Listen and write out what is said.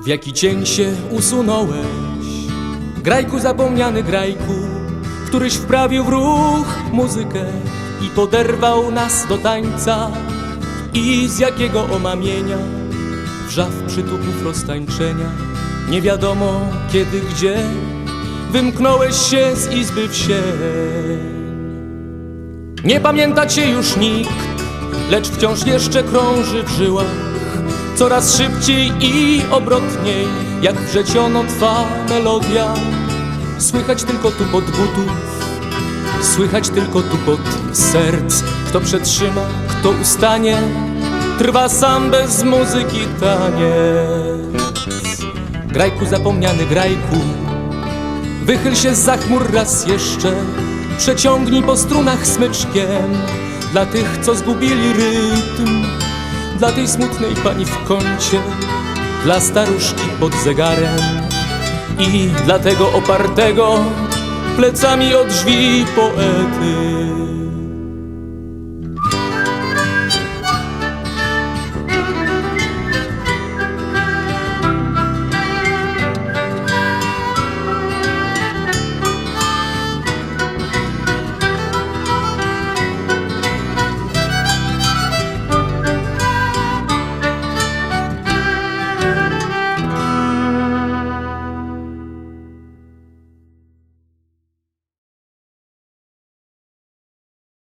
W jaki cień się usunąłeś? Grajku zapomniany grajku Któryś wprawił w ruch muzykę I poderwał nas do tańca. I z jakiego omamienia Wrzaw przytupów roztańczenia Nie wiadomo kiedy, gdzie Wymknąłeś się z izby w sień. Nie pamięta cię już nikt Lecz wciąż jeszcze krąży w żyłach. Coraz szybciej i obrotniej Jak wrzeciono twa melodia. Słychać tylko tu pod butów Słychać tylko tu pod serc. Kto przetrzyma, kto ustanie Trwa sam bez muzyki taniec. Grajku zapomniany grajku Wychyl się za chmur raz jeszcze. Przeciągnij po strunach smyczkiem. Dla tych, co zgubili rytm Dla tej smutnej pani w kącie Dla staruszki pod zegarem I dla tego opartego Plecami o drzwi poety